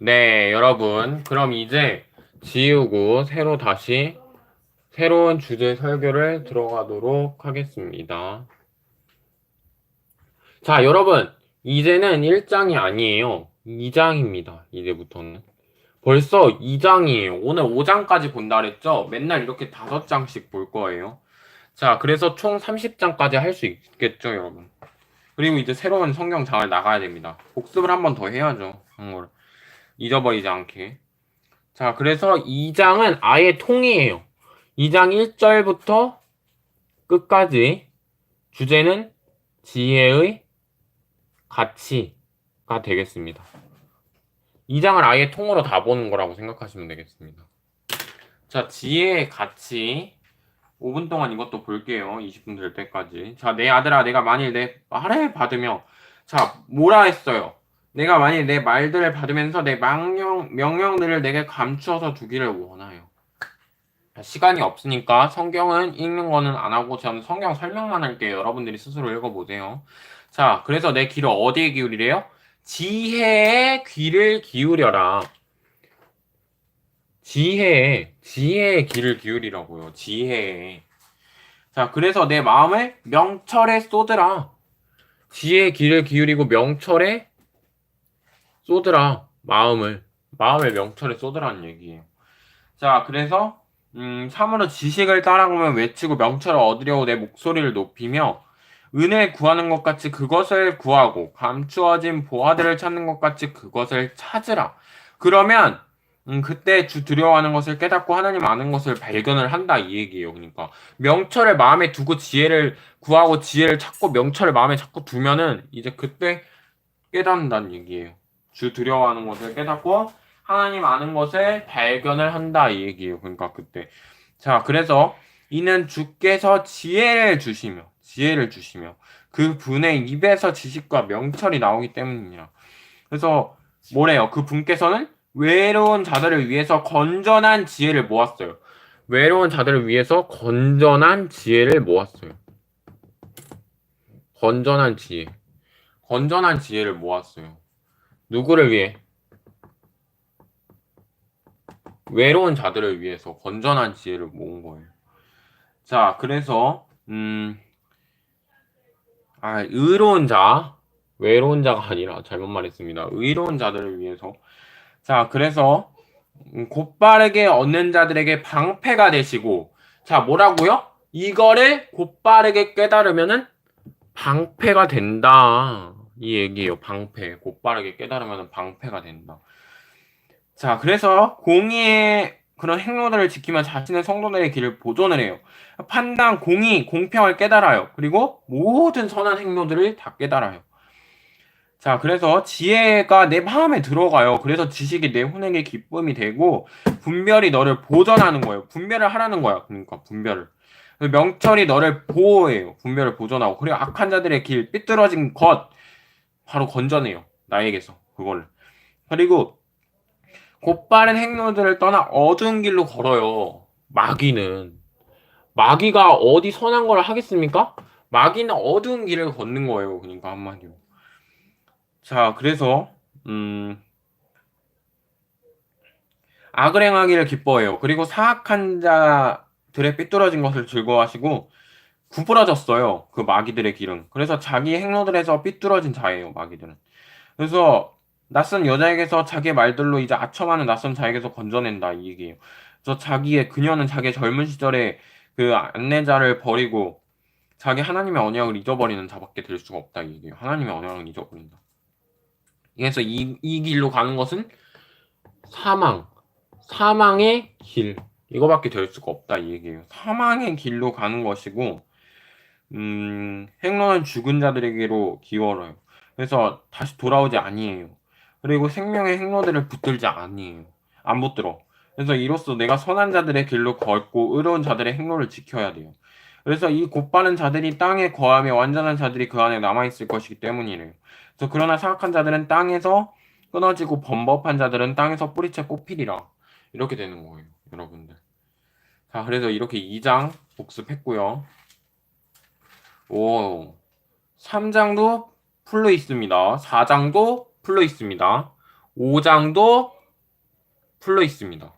네, 여러분. 그럼 이제 지우고 새로 다시 새로운 주제 설교를 들어가도록 하겠습니다. 자, 여러분. 이제는 1장이 아니에요. 2장입니다. 이제부터는. 벌써 2장이에요. 오늘 5장까지 본다 그랬죠? 맨날 이렇게 5장씩 볼 거예요. 자, 그래서 총 30장까지 할 수 있겠죠, 여러분. 그리고 이제 새로운 성경 장을 나가야 됩니다. 복습을 한 번 더 해야죠. 한걸 잊어버리지 않게. 자, 그래서 2장은 아예 통이에요. 2장 1절부터 끝까지 주제는 지혜의 가치가 되겠습니다. 2장을 아예 통으로 다 보는 거라고 생각하시면 되겠습니다. 자, 지혜의 가치. 5분 동안 이것도 볼게요. 20분 될 때까지. 자, 내 아들아, 내가 만일 내 말을 받으며, 자, 뭐라 했어요? 내가 만일 내 말들을 받으면서 내 명령, 명령들을 내게 감추어서 두기를 원하요. 자, 시간이 없으니까 성경은 읽는 거는 안 하고 저는 성경 설명만 할게요. 여러분들이 스스로 읽어보세요. 자, 그래서 내 귀를 어디에 기울이래요? 지혜의 귀를 기울여라. 지혜에, 지혜의 귀를 기울이라고요. 지혜에. 자, 그래서 내 마음을 명철에 쏟으라. 지혜의 귀를 기울이고 명철에 쏟으라. 마음을. 마음을 명철에 쏟으라는 얘기예요. 자, 그래서 음, 참으로 지식을 따라가면 외치고 명철을 얻으려고 내 목소리를 높이며 은혜를 구하는 것 같이 그것을 구하고 감추어진 보화들을 찾는 것 같이 그것을 찾으라. 그러면 음, 그때 주 두려워하는 것을 깨닫고 하나님 아는 것을 발견을 한다 이 얘기예요. 그러니까 명철을 마음에 두고 지혜를 구하고 지혜를 찾고 명철을 마음에 자꾸 두면은 이제 그때 깨닫는다는 얘기예요. 주 두려워하는 것을 깨닫고 하나님 아는 것을 발견을 한다 이 얘기예요. 그러니까 그때 자 그래서 이는 주께서 지혜를 주시며 지혜를 주시며 그 분의 입에서 지식과 명철이 나오기 때문이라. 그래서 뭐래요? 그 분께서는 외로운 자들을 위해서 건전한 지혜를 모았어요. 외로운 자들을 위해서 건전한 지혜를 모았어요. 건전한 지혜. 건전한 지혜를 모았어요. 누구를 위해? 외로운 자들을 위해서 건전한 지혜를 모은 거예요. 자, 그래서 음, 아, 의로운 자, 외로운 자가 아니라 잘못 말했습니다. 의로운 자들을 위해서. 자, 그래서 음, 곧바르게 얻는 자들에게 방패가 되시고, 자, 뭐라고요? 이거를 곧바르게 깨달으면은 방패가 된다. 이 얘기예요. 방패. 곧바르게 깨달으면 방패가 된다. 자, 그래서 공의의 그런 행로들을 지키면 자신의 성도들의 길을 보존을 해요. 판단, 공의, 공평을 깨달아요. 그리고 모든 선한 행로들을 다 깨달아요. 자, 그래서 지혜가 내 마음에 들어가요. 그래서 지식이 내 혼에게 기쁨이 되고 분별이 너를 보존하는 거예요. 분별을 하라는 거야. 그러니까 분별을. 명철이 너를 보호해요. 분별을 보존하고 그리고 악한 자들의 길, 삐뚤어진 것 바로 건져내요. 나에게서 그걸. 그리고 곧바른 행로들을 떠나 어두운 길로 걸어요. 마귀는 마귀가 어디 선한 걸 하겠습니까? 마귀는 어두운 길을 걷는 거예요. 그러니까 한마디로. 자, 그래서 음 악을 행하기를 기뻐해요. 그리고 사악한 자들의 삐뚤어진 것을 즐거워하시고 구부러졌어요. 그 마귀들의 길은. 그래서 자기 행로들에서 삐뚤어진 자예요. 마귀들은. 그래서 낯선 여자에게서 자기의 말들로 이제 아첨하는 낯선 자에게서 건져낸다 이 얘기예요. 그래서 자기의 그녀는 자기의 젊은 시절에 그 안내자를 버리고 자기 하나님의 언약을 잊어버리는 자밖에 될 수가 없다 이 얘기예요. 하나님의 언약을 잊어버린다. 그래서 이, 이 길로 가는 것은 사망, 사망의 길 이거밖에 될 수가 없다 이 얘기예요. 사망의 길로 가는 것이고 음, 행로는 죽은 자들에게로 기울어요. 그래서 다시 돌아오지 아니에요. 그리고 생명의 행로들을 붙들지 아니에요. 안 붙들어. 그래서 이로써 내가 선한 자들의 길로 걷고 의로운 자들의 행로를 지켜야 돼요. 그래서 이 곧바른 자들이 땅에 거하며 완전한 자들이 그 안에 남아 있을 것이기 때문이래요. 그래서 그러나 사악한 자들은 땅에서 끊어지고 범법한 자들은 땅에서 뿌리채 꼽히리라. 이렇게 되는 거예요, 여러분들. 자, 그래서 이렇게 2장 복습했고요. 오, 3장도 풀로 있습니다. 4장도 풀로 있습니다. 5장도 풀려 있습니다.